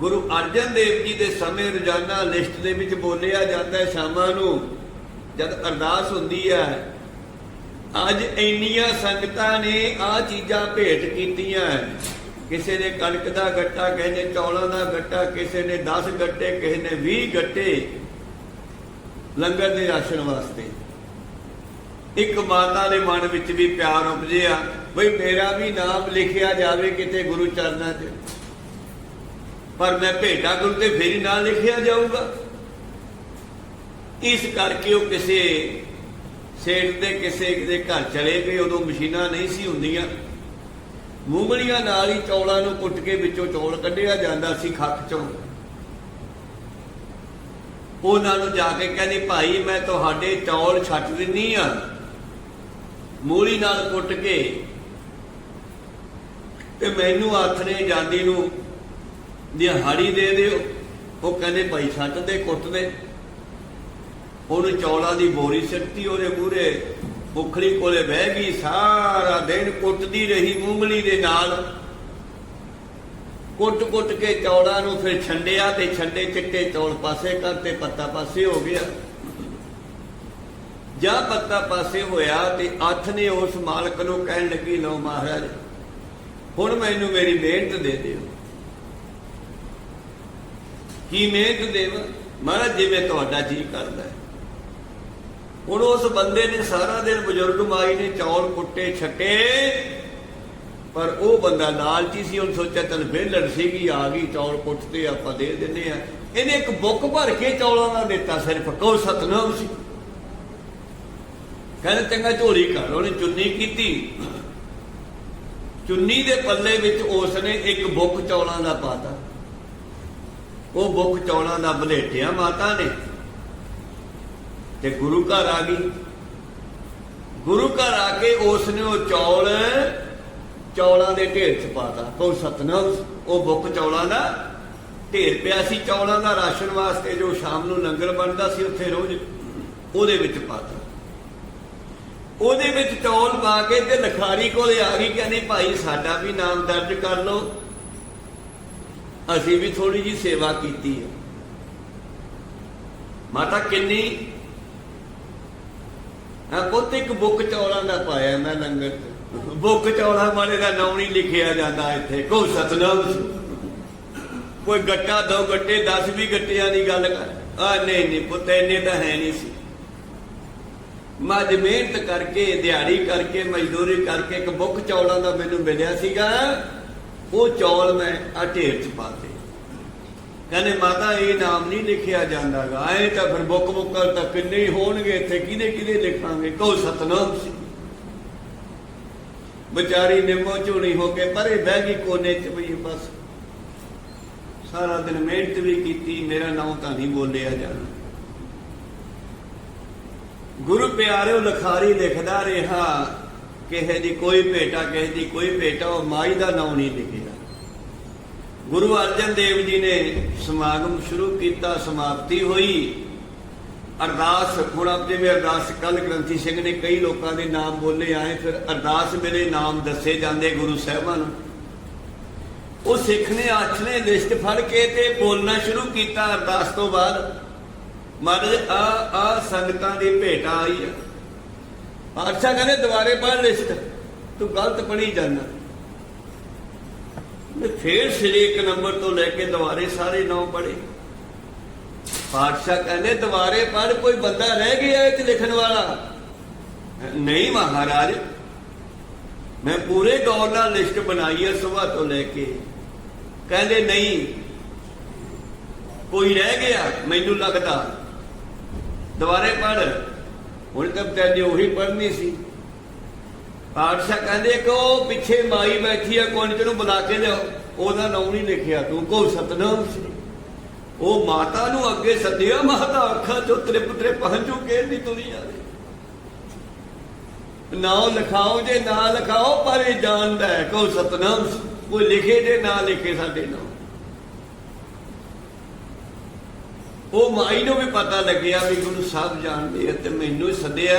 ਗੁਰੂ ਅਰਜਨ ਦੇਵ ਜੀ ਦੇ ਸਮੇਂ ਰੋਜ਼ਾਨਾ ਲਿਸਟ ਦੇ ਵਿੱਚ ਬੋਲਿਆ ਜਾਂਦਾ ਹੈ ਸ਼ਾਮਾਂ ਨੂੰ, ਜਦ ਅਰਦਾਸ ਹੁੰਦੀ ਹੈ, ਅੱਜ ਇੰਨੀਆਂ ਸੰਗਤਾਂ ਨੇ ਆ ਚੀਜ਼ਾਂ ਭੇਟ ਕੀਤੀਆਂ ਕਿਸੇ ਨੇ ਕਣਕ ਦਾ ਗੱਟਾ, ਕਿਸੇ ਨੇ ਚੌਲਾਂ ਦਾ ਗੱਟਾ, ਕਿਸੇ ਨੇ 10 ਗੱਟੇ, ਕਿਸੇ ਨੇ 20 ਗੱਟੇ ਲੰਗਰ ਦੇ ਰਾਸ਼ਨ ਵਾਸਤੇ। ਇੱਕ ਮਾਤਾ ਦੇ ਮਨ ਵਿੱਚ ਵੀ ਪਿਆਰ ਉਪਜਿਆ, ਬਈ ਮੇਰਾ ਵੀ ਨਾਮ ਲਿਖਿਆ ਜਾਵੇ ਕਿਤੇ ਗੁਰੂ ਚਰਨਾਂ 'ਚ। ਪਰ ਮੈਂ ਭੇਟਾ ਗੁਰੂ ਤੇ ਫੇਰੀ ਨਾਲ ਲਿਖਿਆ ਜਾਊਗਾ। ਇਸ ਕਰਕੇ ਉਹ ਕਿਸੇ ਸੇਠ ਦੇ, ਕਿਸੇ ਦੇ ਘਰ ਚਲੇ ਗਏ, ਉਦੋਂ ਮਸ਼ੀਨਾਂ ਨਹੀਂ ਸੀ ਹੁੰਦੀਆਂ। ਮੂੰਗਲੀਆਂ ਨਾਲ ਹੀ ਚੌਲਾਂ ਨੂੰ ਕੁੱਟ ਕੇ ਵਿੱਚੋਂ ਚੌਲ ਕੱਢਿਆ ਜਾਂਦਾ ਸੀ ਖੱਖ ਚੋਂ। ਉਹਨਾਂ ਨੂੰ ਜਾ ਕੇ ਕਹਿੰਦੇ, ਭਾਈ, ਮੈਂ ਤੁਹਾਡੇ ਚੌਲ ਛੱਡ ਦਿੰਨੀ ਆ। ਮੂਲੀ ਨਾਲ ਕੁੱਟ ਕੇ ਤੇ ਮੈਨੂੰ ਹੱਥ ਨੇ ਜਾਂਦੀ ਨੂੰ ਦਿਹਾੜੀ ਦੇ ਦਿਓ। ਉਹ ਕਹਿੰਦੇ ਭਾਈ ਛੱਡ ਦੇ ਕੁੱਟ ਦੇ। ਉਹਨੂੰ ਚੌਲਾਂ ਦੀ ਬੋਰੀ ਸਿੱਟੀ, ਉਹਦੇ ਮੂਹਰੇ ਉਖਲੀ ਕੋਲੇ ਬਹਿ ਗਈ। ਸਾਰਾ ਦਿਨ ਕੁੱਟਦੀ ਰਹੀ ਮੂੰਗਲੀ ਦੇ ਨਾਲ। ਕੁੱਟ-ਕੁੱਟ ਕੇ ਚੌਲਾਂ ਨੂੰ ਫਿਰ ਛੰਡਿਆ ਤੇ ਛੰਡੇ ਚਿੱਟੇ ਚੌਲ ਪਾਸੇ ਕਰਤੇ ਪੱਤਾ ਪਾਸੇ ਹੋ ਗਿਆ। ਜਾਂ ਪੱਤਾ ਪਾਸੇ ਹੋਇਆ ਤੇ ਅੱਥ ਨੇ ਉਸ ਮਾਲਕ ਨੂੰ ਕਹਿਣ ਲੱਗੀ, ਲਓ ਮਹਾਰਾਜ, ਹੁਣ ਮੈਨੂੰ ਮੇਰੀ ਮਿਹਨਤ ਦੇ ਦਿਓ। ਕੀ ਮਿਹਨਤ ਦੇਵ, ਮਹਾਰਾਜ ਜਿਵੇਂ ਤੁਹਾਡਾ ਜੀ ਕਰਦਾ ਹੁਣ ਉਸ ਬੰਦੇ ਨੇ ਸਾਰਾ ਦਿਨ ਬਜ਼ੁਰਗ ਮਾਈ ਨੇ ਚੌਲ ਕੁੱਟੇ, ਛੱਟੇ, ਪਰ ਉਹ ਬੰਦਾ ਲਾਲਚੀ ਸੀ, ਉਹਨੇ ਸੋਚਿਆ, ਚੱਲ ਵਿਹਲੜ ਸੀਗੀ, ਆ ਗਈ, ਚੌਲ ਕੁੱਟ ਤੇ ਆਪਾਂ ਦੇ ਦਿੰਨੇ ਆ ਇਹਨੇ ਇੱਕ ਬੁੱਕ ਭਰ ਕੇ ਚੌਲਾਂ ਦਾ ਦਿੱਤਾ, ਸਿਰਫ ਕੋ ਸਤਨਾਮ ਸੀ। ਕਹਿੰਦੇ, ਚੰਗਾ ਝੋਲੀ ਕਰ। ਉਹਨੇ ਚੁੰਨੀ ਕੀਤੀ। ਚੁੰਨੀ ਦੇ ਪੱਲੇ ਵਿੱਚ ਉਸ ਨੇ ਇੱਕ ਬੁੱਕ ਚੌਲਾਂ ਦਾ ਪਾਤਾ ਉਹ ਬੁੱਖ ਚੌਲਾਂ ਦਾ ਬਲੇਟਿਆ ਮਾਤਾ ਨੇ। ਤੇ ਗੁਰੂ ਘਰ ਆ ਗਈ। ਗੁਰੂ ਘਰ ਆ ਕੇ ਉਸ ਨੇ ਉਹ ਚੌਲ ਚੌਲਾਂ ਦੇ ਢੇਰ ਚ ਪਾਤਾ ਕੋ ਸਤਨਾਮ, ਉਹ ਬੁੱਕ ਚੌਲਾਂ ਦਾ ਢੇਰ ਪਿਆ ਸੀ। ਚੌਲਾਂ ਦਾ ਰਾਸ਼ਨ ਵਾਸਤੇ ਜੋ ਸ਼ਾਮ ਨੂੰ ਲੰਗਰ ਬਣਦਾ ਸੀ, ਉੱਥੇ ਰੋਜ਼ ਉਹਦੇ ਵਿੱਚ ਪਾਤਾ ਉਹਦੇ ਵਿੱਚ ਚੌਲ ਪਾ ਕੇ ਤੇ ਲਖਾਰੀ ਕੋਲੇ ਆ ਗਈ। ਕਹਿੰਦੀ, ਭਾਈ, ਸਾਡਾ ਵੀ ਨਾਮ ਦਰਜ ਕਰ ਲਓ। ਅਸੀਂ ਵੀ ਥੋੜੀ ਜੀ ਸੇਵਾ ਕੀਤੀ ਹੈ। ਮਾਤਾ ਕਿੰਨੀ? ਆ ਪੁੱਤ ਇੱਕ ਬੁੱਕ ਚੌਲਾਂ ਦਾ ਪਾਇਆ ਮੈਂ ਲੰਗਰ ਚ। ਬੁੱਕ ਚੌਲਾਂ ਵਾਲੇ ਦਾ ਨਾਮ ਨਹੀਂ ਲਿਖਿਆ ਜਾਂਦਾ ਇੱਥੇ। ਕੋ ਸਤਨਾਮ ਕੋਈ ਗੱਟਾ, ਦੋ ਗੱਟੇ 10 ਵੀ ਗੱਟਿਆਂ ਦੀ ਗੱਲ ਕਰ। ਆ ਨਹੀਂ ਨਹੀਂ ਪੁੱਤ, ਇੰਨੇ ਤਾਂ ਹੈ ਨਹੀਂ ਸੀ। ਮੱਝ ਮਿਹਨਤ ਕਰਕੇ, ਦਿਹਾੜੀ ਕਰਕੇ, ਮਜ਼ਦੂਰੀ ਕਰਕੇ ਇੱਕ ਬੁੱਕ ਚੌਲਾਂ ਦਾ ਮੈਨੂੰ ਮਿਲਿਆ ਸੀਗਾ। ਉਹ ਚੌਲ ਮੈਂ ਆ ਢੇਰ ਚ ਪਾਤੇ ਕਹਿੰਦੇ, ਮਾਤਾ, ਇਹ ਨਾਮ ਨਹੀਂ ਲਿਖਿਆ ਜਾਂਦਾਗਾ। ਐ ਤਾਂ ਫਿਰ ਬੁੱਕ ਬੁੱਕਰ ਤਾਂ ਕਿੰਨੇ ਹੀ ਹੋਣਗੇ, ਇੱਥੇ ਕਿਹਦੇ ਕਿਹਦੇ ਲਿਖਾਂਗੇ? ਕੋ ਸਤਨਾਮ ਸੀ ਵਿਚਾਰੀ ਨਿੰਮੋ ਝੂਣੀ ਹੋ ਕੇ ਪਰੇ ਬਹਿ ਗਈ ਕੋਨੇ ਚ ਵੀ, ਬਸ। ਸਾਰਾ ਦਿਨ ਮਿਹਨਤ ਵੀ ਕੀਤੀ, ਮੇਰਾ ਨਾਮ ਤਾਂ ਨਹੀਂ ਬੋਲਿਆ ਜਾਣਾ ਗੁਰੂ ਪਿਆਰਿਓ, ਲਖਾਰੀ ਲਿਖਦਾ ਰਿਹਾ। ਕਿਸੇ ਦੀ ਕੋਈ ਭੇਟਾ, ਕਿਸੇ ਦੀ ਕੋਈ ਭੇਟਾ, ਉਹ ਮਾਈ ਦਾ ਨਾਮ ਨਹੀਂ ਲਿਖਿਆ। ਗੁਰੂ ਅਰਜਨ ਦੇਵ ਜੀ ਨੇ ਸਮਾਗਮ ਸ਼ੁਰੂ ਕੀਤਾ, ਸਮਾਪਤੀ ਹੋਈ। ਅਰਦਾਸ, ਹੁਣ ਆਪ ਜਿਵੇਂ ਅਰਦਾਸ ਕੱਲ ਗ੍ਰੰਥੀ ਸਿੰਘ ਨੇ ਕਈ ਲੋਕਾਂ ਦੇ ਨਾਮ ਬੋਲੇ, ਆਏ ਫਿਰ ਅਰਦਾਸ ਮੇਰੇ ਨਾਮ ਦੱਸੇ ਜਾਂਦੇ ਗੁਰੂ ਸਾਹਿਬਾਂ ਨੂੰ। ਉਹ ਸਿੱਖ ਨੇ ਅੱਠ ਲਿਸਟ ਫੜ ਕੇ ਤੇ ਬੋਲਣਾ ਸ਼ੁਰੂ ਕੀਤਾ। ਅਰਦਾਸ ਤੋਂ ਬਾਅਦ, ਮਹਾਰਾਜ, ਆ ਆ ਸੰਗਤਾਂ ਦੀ ਭੇਟਾ ਆਈ ਆ। ਪਾਤਸ਼ਾਹ ਕਹਿੰਦੇ, ਦੁਬਾਰੇ ਪੜ੍ਹ ਲਿਸਟ ਤੂੰ ਗਲਤ ਪੜ੍ਹੀ ਜਾਂਦਾ ਮੈਂ ਫੇਰ ਸਿਰੇ ਇੱਕ ਨੰਬਰ ਤੋਂ ਲੈ ਕੇ ਦੁਬਾਰੇ ਸਾਰੇ ਨੌ ਪੜ੍ਹੇ। ਪਾਤਸ਼ਾਹ ਕਹਿੰਦੇ, ਦੁਬਾਰੇ ਪੜ੍ਹ, ਕੋਈ ਬੰਦਾ ਰਹਿ ਗਿਆ ਇਹ ਚ ਲਿਖਣ ਵਾਲਾ? ਨਹੀਂ ਮਹਾਰਾਜ, ਮੈਂ ਪੂਰੇ ਗੌਰ ਨਾਲ ਲਿਸਟ ਬਣਾਈ ਹੈ ਸਵੇਰ ਤੋਂ ਲੈ ਕੇ। ਕਹਿੰਦੇ, ਨਹੀਂ, ਕੋਈ ਰਹਿ ਗਿਆ, ਮੈਨੂੰ ਲੱਗਦਾ। ਦੁਬਾਰੇ ਪੜ੍ਹ ਹੁਣ ਤੱਕ ਤੈਨੇ ਉਹੀ ਪੜ੍ਹਨੀ ਸੀ। ਪਾਤਸ਼ਾਹ ਕਹਿੰਦੇ ਕਿ ਉਹ ਪਿੱਛੇ ਮਾਈ ਬੈਠੀ ਆ ਕੋਣ ਨੂੰ ਬੁਲਾ ਕੇ ਲਿਆਓ। ਉਹਦਾ ਨਾਮ ਨਹੀਂ ਲਿਖਿਆ, ਤੂੰ ਕੋ ਸਤਨਾਮ ਸੀ। ਉਹ ਮਾਤਾ ਨੂੰ ਅੱਗੇ ਸੱਦਿਆ, ਮਾਤਾ ਅੱਖਾਂ ਚੋਂ ਤ੍ਰਿਪਤਰੇ ਪਹੰਚੂ ਕੇ ਦੀ ਤੁਰੀ ਜਾਵੇ ਨਾਮ ਲਿਖਾਓ ਜੇ ਨਾ ਲਿਖਾਓ, ਪਰ ਇਹ ਜਾਣਦਾ ਹੈ ਕੋ ਸਤਨਾਮ ਸੀ। ਕੋਈ ਲਿਖੇ ਜੇ ਨਾ ਲਿਖੇ ਸਾਡੇ ਨਾਮ ਉਹ ਮਾਈ ਨੂੰ ਵੀ ਪਤਾ ਲੱਗਿਆ ਵੀ ਗੁਰੂ ਸਾਹਿਬ ਜਾਣਦੇ ਆ ਤੇ ਮੈਨੂੰ ਸੱਦਿਆ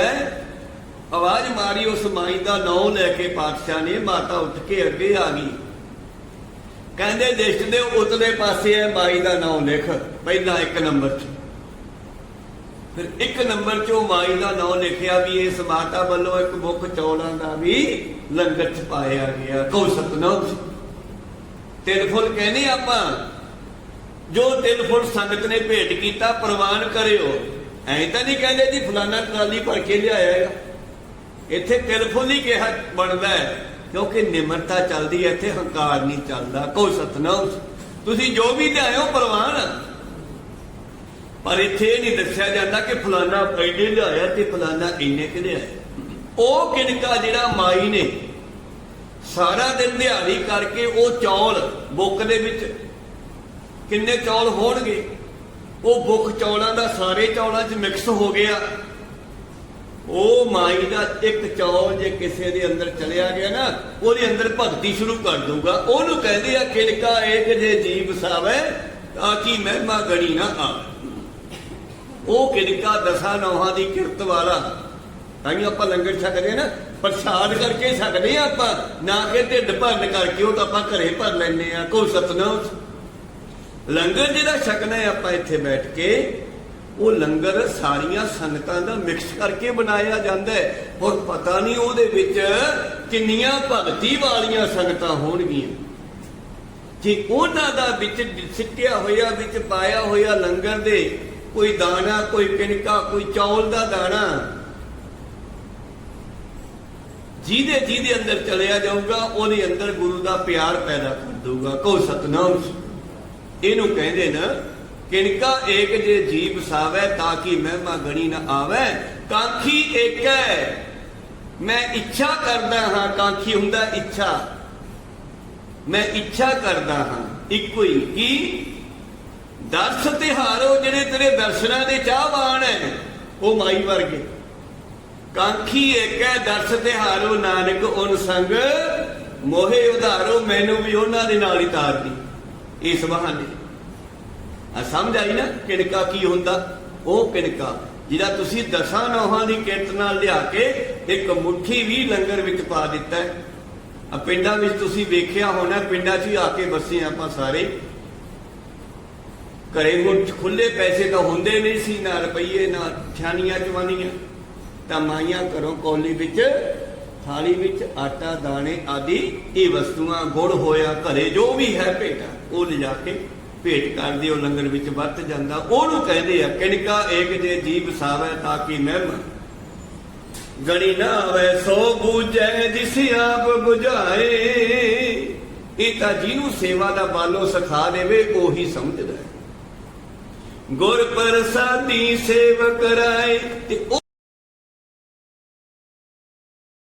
ਆਵਾਜ਼ ਮਾਰੀ ਉਸ ਮਾਈ ਦਾ ਨਾਮ ਲੈ ਕੇ ਪਾਤਸ਼ਾਹ ਨੇ, ਮਾਤਾ ਉੱਠ ਕੇ ਅੱਗੇ ਆ ਗਈ। ਕਹਿੰਦੇ ਲਿਸਟ ਦੇ ਉਤਲੇ ਪਾਸੇ ਹੈ ਮਾਈ ਦਾ ਨਾਮ ਲਿਖ ਪਹਿਲਾਂ ਇੱਕ ਨੰਬਰ 'ਚ। ਫਿਰ ਇੱਕ ਨੰਬਰ 'ਚ ਉਹ ਮਾਈ ਦਾ ਨਾਮ ਲਿਖਿਆ ਵੀ ਇਸ ਮਾਤਾ ਵੱਲੋਂ ਇੱਕ ਮੁੱਖ ਚੌਲਾਂ ਦਾ ਵੀ ਲੰਗਰ 'ਚ ਪਾਇਆ ਗਿਆ। ਕੋ ਸਤਨਾਮ ਤਿਲ ਫੁੱਲ ਕਹਿੰਦੇ ਆਪਾਂ ਜੋ ਤਿਲ ਫੁੱਲ ਸੰਗਤ ਨੇ ਭੇਟ ਕੀਤਾ, ਪ੍ਰਵਾਨ ਕਰਿਓ। ਐਂ ਤਾਂ ਨਹੀਂ ਕਹਿੰਦੇ ਜੀ ਫਲਾਨਾ ਟਰਾਲੀ ਭਰ ਕੇ ਲਿਆਇਆ ਇੱਥੇ ਤਿਲ ਫੁੱਲ ਹੀ ਕਿਹਾ ਬਣਦਾ ਹੈ, ਕਿਉਂਕਿ ਨਿਮਰਤਾ ਚੱਲਦੀ ਹੈ, ਇੱਥੇ ਹੰਕਾਰ ਨਹੀਂ ਚੱਲਦਾ ਕੋ ਸਤਨਾਮ ਤੁਸੀਂ ਜੋ ਵੀ ਲਿਆਇਓ, ਪ੍ਰਵਾਨ। ਪਰ ਇੱਥੇ ਇਹ ਨਹੀਂ ਦੱਸਿਆ ਜਾਂਦਾ ਕਿ ਫਲਾਨਾ ਐਨੇ ਲਿਆਇਆ ਤੇ ਫਲਾਨਾ ਇੰਨੇ ਕਿ ਲਿਆਇਆ। ਉਹ ਕਿਣਕਾ ਜਿਹੜਾ ਮਾਈ ਨੇ, ਸਾਰਾ ਦਿਨ ਦਿਹਾੜੀ ਕਰਕੇ ਉਹ ਚੌਲ ਬੁੱਕ ਦੇ ਵਿੱਚ ਕਿੰਨੇ ਚੌਲ ਹੋਣਗੇ? ਉਹ ਬੁੱਖ ਚੌਲਾਂ ਦਾ ਸਾਰੇ ਚੌਲਾਂ 'ਚ ਮਿਕਸ ਹੋ ਗਿਆ। ਉਹ ਮਾਈ ਦਾ ਇੱਕ ਚੌਲ ਜੇ ਕਿਸੇ ਦੇ ਅੰਦਰ ਚਲਿਆ ਗਿਆ ਨਾ, ਉਹਦੇ ਅੰਦਰ ਭਗਤੀ ਸ਼ੁਰੂ ਕਰ ਦੂਗਾ ਉਹਨੂੰ ਕਹਿੰਦੇ ਆ ਕਿਣਕਾ ਏਕ ਜੇ ਜੀਵ ਸਾਵੇ, ਤਾਂ ਕਿ ਮਹਿਮਾ ਗਣੀ ਨਾ ਆ ਉਹ ਕਿਲਕਾ ਦਸਾਂ ਨੌਹਾਂ ਦੀ ਕਿਰਤ ਵਾਲਾ। ਤਾਂ ਹੀ ਆਪਾਂ ਲੰਗਰ ਛਕਦੇ ਆ ਨਾ। ਪ੍ਰਸ਼ਾਦ ਕਰਕੇ ਛਕਦੇ ਆ ਆਪਾਂ। ਨਾ ਕਿ ਢਿੱਡ ਭਰਨ ਕਰਕੇ ਉਹ ਤਾਂ ਆਪਾਂ ਘਰੇ ਭਰ ਲੈਨੇ ਆ। ਕੋਈ ਸਤਨਾਮ ਲੰਗਰ ਜਿਹੜਾ ਛਕਣਾ ਹੈ ਆਪਾਂ ਇੱਥੇ ਬੈਠ ਕੇ, ਉਹ ਲੰਗਰ ਸਾਰੀਆਂ ਸੰਗਤਾਂ ਦਾ ਮਿਕਸ ਕਰਕੇ ਬਣਾਇਆ ਜਾਂਦਾ ਹੈ। ਔਰ ਪਤਾ ਨਹੀਂ ਉਹਦੇ ਵਿੱਚ ਕਿੰਨੀਆਂ ਭਗਤੀ ਵਾਲੀਆਂ ਸੰਗਤਾਂ ਹੋਣਗੀਆਂ। ਜੇ ਉਹਨਾਂ ਦਾ ਵਿੱਚ ਸਿੱਟਿਆ ਹੋਇਆ, ਵਿੱਚ ਪਾਇਆ ਹੋਇਆ ਲੰਗਰ ਦੇ ਕੋਈ ਦਾਣਾ, ਕੋਈ ਕਿਣਕਾ, ਕੋਈ ਚੌਲ ਦਾ ਦਾਣਾ, ਜਿਹਦੇ ਜਿਹਦੇ ਅੰਦਰ ਚਲਿਆ ਜਾਊਗਾ, ਉਹਦੇ ਅੰਦਰ ਗੁਰੂ ਦਾ ਪਿਆਰ ਪੈਦਾ ਕਰ ਦਊਗਾ। ਕੋ ਸਤਨਾਮ ਇਹਨੂੰ ਕਹਿੰਦੇ ਨਾ, ਕਿਣਕਾ ਏਕ ਜੇ ਜੀਵ ਸਾਵੇ ਤਾਂ ਕਿ ਮਹਿਮਾ ਗਣੀ ਨਾ ਆਵੇ, ਕਾਂਖੀ ਏਕ। ਹੈ ਮੈਂ ਇੱਛਾ ਕਰਦਾ ਹਾਂ, ਕਾਂਖੀ ਹੁੰਦਾ ਇੱਛਾ। ਮੈਂ ਇੱਛਾ ਕਰਦਾ ਹਾਂ, ਇੱਕੋ ਹੀ ਕੀ ਦਰਸ ਤਿਹਾਰੋ ਜਿਹੜੇ ਤੇਰੇ ਦਰਸ਼ਨਾਂ ਦੇ ਚਾਹਵਾਨ ਹੈ ਉਹ ਮਾਈ ਵਰਗੇ। ਕਾਂਖੀ ਏਕ ਹੈ ਦਰਸ ਤਿਹਾਰੋ, ਨਾਨਕ ਉਨ ਸੰਗ ਮੋਹੇ ਉਧਾਰੋ, ਮੈਨੂੰ ਵੀ ਉਹਨਾਂ ਦੇ ਨਾਲ ਹੀ ਤਾਰਦੀ। ਇਸ ਬਹਾਨੇ। ਆ ਸਮਝ ਆਈ ਨਾ ਕਿਣਕਾ ਕੀ ਹੁੰਦਾ? ਉਹ ਕਿਣਕਾ ਜਿਹੜਾ ਤੁਸੀਂ ਦਸਾਂ ਨੌਹਾਂ ਦੀ ਕਿਰਤ ਨਾਲ ਲਿਆ ਕੇ ਇੱਕ ਮੁਠੀ ਵੀ ਲੰਗਰ ਵਿੱਚ ਪਾ ਦਿੱਤਾ ਆ ਪਿੰਡਾਂ ਵਿੱਚ ਤੁਸੀਂ ਵੇਖਿਆ ਹੋਣਾ, ਪਿੰਡਾਂ 'ਚ ਹੀ ਆ ਕੇ ਵਸੇ ਆਪਾਂ ਸਾਰੇ। ਘਰੇ ਮੁੱਠ ਖੁੱਲੇ ਪੈਸੇ ਤਾਂ ਹੁੰਦੇ ਨਹੀਂ ਸੀ, ਨਾ ਰੁਪਈਏ, ਨਾ ਛਾਨੀਆਂ ਜਵਾਨੀਆਂ ਤਾਂ ਮਾਈਆਂ ਘਰੋਂ ਕੌਲੀ ਵਿੱਚ, ਥਾਲੀ ਵਿੱਚ ਆਟਾ, ਦਾਣੇ ਆਦਿ, ਇਹ ਵਸਤੂਆਂ ਗੁੜ ਹੋਇਆ, ਘਰੇ ਜੋ ਵੀ ਹੈ ਭੇਟਾ। ਉਹ ਲਿਜਾ ਕੇ ਭੇਟ ਕਰਦੇ, ਉਹ ਲੰਗਰ ਵਿੱਚ ਵਰਤ ਜਾਂਦਾ। ਉਹਨੂੰ ਕਹਿੰਦੇ ਆ, ਕਿਣਕਾ ਏਕ ਜੇ ਜੀਵ ਸਾਵੇ ਤਾਂ ਕਿ ਮਹਿਮਾ? ਗਣੀ ਨਾ ਆਵੇ, ਸੋ ਬੂਝੈ ਜਿਸ ਆਪ 부ਝਾਏ ਇਹ ਤਾਂ ਜਿਹਨੂੰ ਸੇਵਾ ਦਾ ਬਾਲੋ ਸਿਖਾ ਦੇਵੇ, ਉਹੀ ਸਮਝਦਾ ਹੈ। ਗੁਰ ਪ੍ਰਸਾਦੀ ਸੇਵ ਕਰਾਏ ਤੇ